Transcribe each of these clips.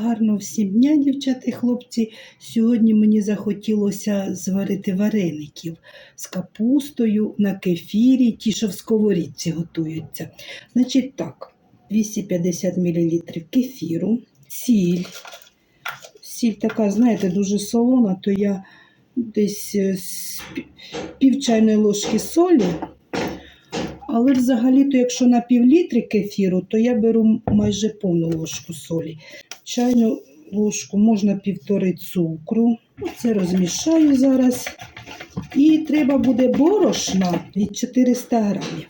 Гарно всім дня, дівчата і хлопці. Сьогодні мені захотілося зварити вареників з капустою на кефірі, ті, що в сковорідці готуються. Значить так, 250 мл кефіру, сіль. Сіль така, знаєте, дуже солона, то я десь е, пів чайної ложки солі. Але взагалі-то, якщо на пів літри кефіру, то я беру майже повну ложку солі. Чайну ложку можна півтори цукру. Це розмішаю зараз. І треба буде борошна від 400 грамів.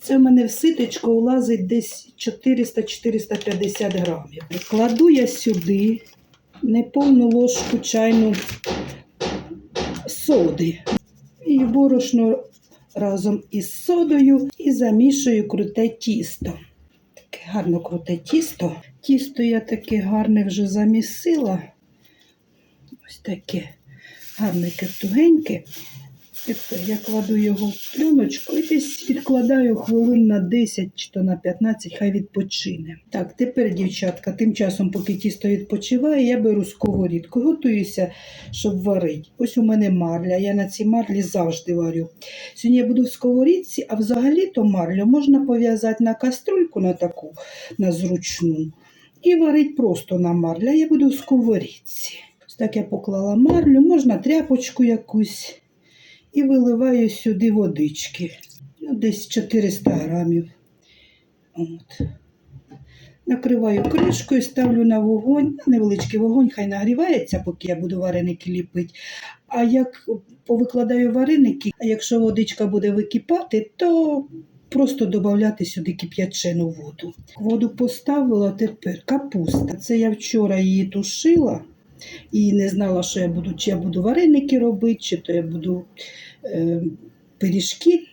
Це в мене в ситочку влазить десь 400-450 грамів. Кладу я сюди неповну ложку чайну соди. І борошно разом із содою і замішую круте тісто. Гарно круте тісто. Тісто я таке гарне вже замісила. Ось таке гарне тугеньке. Тепер я кладу його в пленочку і десь відкладаю хвилин на 10 чи то на 15, хай відпочине. Так, тепер, дівчатка, тим часом, поки тісто відпочиває, я беру сковорідку, готуюся, щоб варити. Ось у мене марля, я на цій марлі завжди варю. Сьогодні я буду в сковорідці, а взагалі-то марлю можна пов'язати на каструльку на таку, на зручну, і варить просто на марлю. А я буду в сковорідці. Ось так я поклала марлю, можна тряпочку якусь і виливаю сюди водички. Ну, десь 400 грамів. От. Накриваю кришкою, ставлю на вогонь, на невеличкий вогонь, хай нагрівається, поки я буду вареники ліпити. А як повикладаю вареники, а якщо водичка буде википати, то просто додати сюди кип'ячену воду. Воду поставила тепер капуста. Це я вчора її тушила і не знала, що я буду, чи я буду вареники робити, чи то я буду е, пиріжки.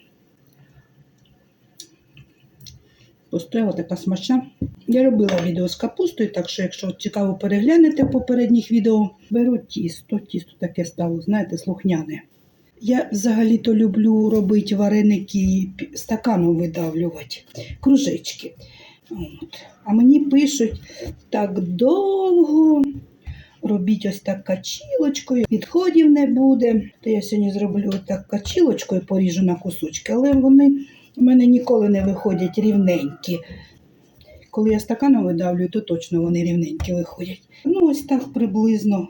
Постояла така смачна. Я робила відео з капустою, так що, якщо цікаво переглянете попередніх відео, беру тісто. Тісто таке стало, знаєте, слухняне. Я взагалі-то люблю робити вареники пі- стаканом видавлювати, кружечки. От. А мені пишуть так довго. Робіть ось так качілочкою, підходів не буде. То я сьогодні зроблю так качілочкою, поріжу на кусочки, але вони в мене ніколи не виходять рівненькі. Коли я стаканом видавлюю, то точно вони рівненькі виходять. Ну, ось так приблизно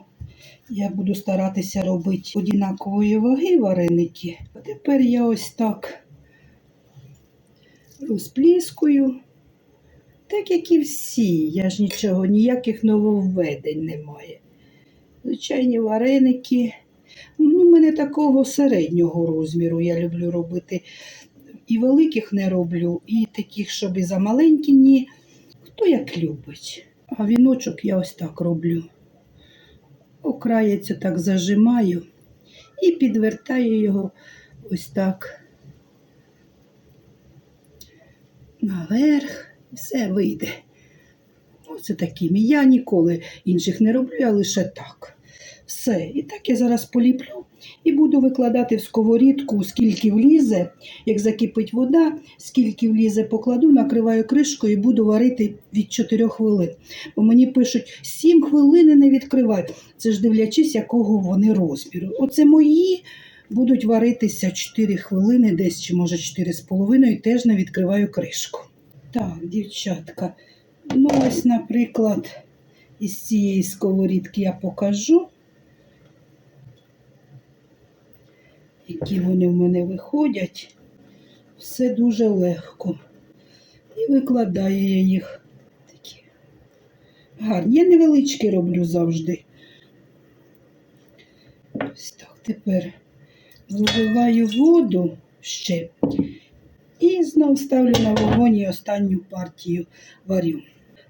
я буду старатися робити однакової ваги вареники. А тепер я ось так розпліскую. Так як і всі, я ж нічого, ніяких нововведень немає. Звичайні вареники. Ну, у мене такого середнього розміру я люблю робити. І великих не роблю, і таких, щоб і замаленькі, ні. Хто як любить. А віночок я ось так роблю. Окраєць так зажимаю і підвертаю його ось так наверх. Все вийде. Оце такими. Я ніколи інших не роблю, а лише так. Все. І так я зараз поліплю і буду викладати в сковорідку, скільки влізе, як закипить вода, скільки влізе, покладу, накриваю кришкою і буду варити від 4 хвилин. Бо мені пишуть 7 хвилин не відкривай. Це ж дивлячись, якого вони розміру. Оце мої будуть варитися 4 хвилини, десь чи може 4,5 і теж не відкриваю кришку. Так, дівчатка. Ну, ось, наприклад, із цієї сковорідки я покажу, які вони в мене виходять. Все дуже легко. І викладаю я їх такі гарні. Я невеличкі роблю завжди. Ось так. Тепер вливаю воду ще. І знов ставлю на вогонь і останню партію варю.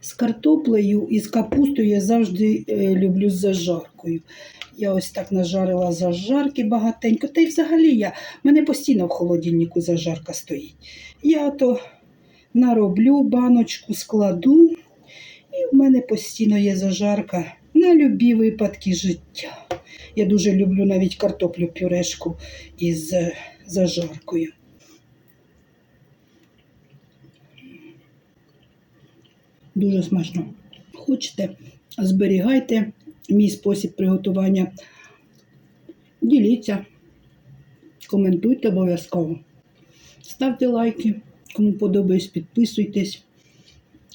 З картоплею і з капустою я завжди е, люблю з зажаркою. Я ось так нажарила зажарки багатенько. Та й взагалі я, мене постійно в холодильнику зажарка стоїть. Я то нароблю баночку, складу, і в мене постійно є зажарка на любі випадки життя. Я дуже люблю навіть картоплю пюрешку із е, зажаркою. Дуже смачно. Хочете, зберігайте мій спосіб приготування. Діліться, коментуйте обов'язково. Ставте лайки, кому подобається, підписуйтесь.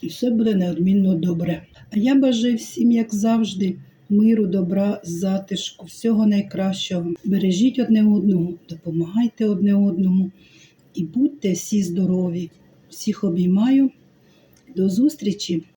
І все буде неодмінно добре. А я бажаю всім, як завжди, миру, добра, затишку, всього найкращого. Бережіть одне одного, допомагайте одне одному і будьте всі здорові. Всіх обіймаю. До зустрічі!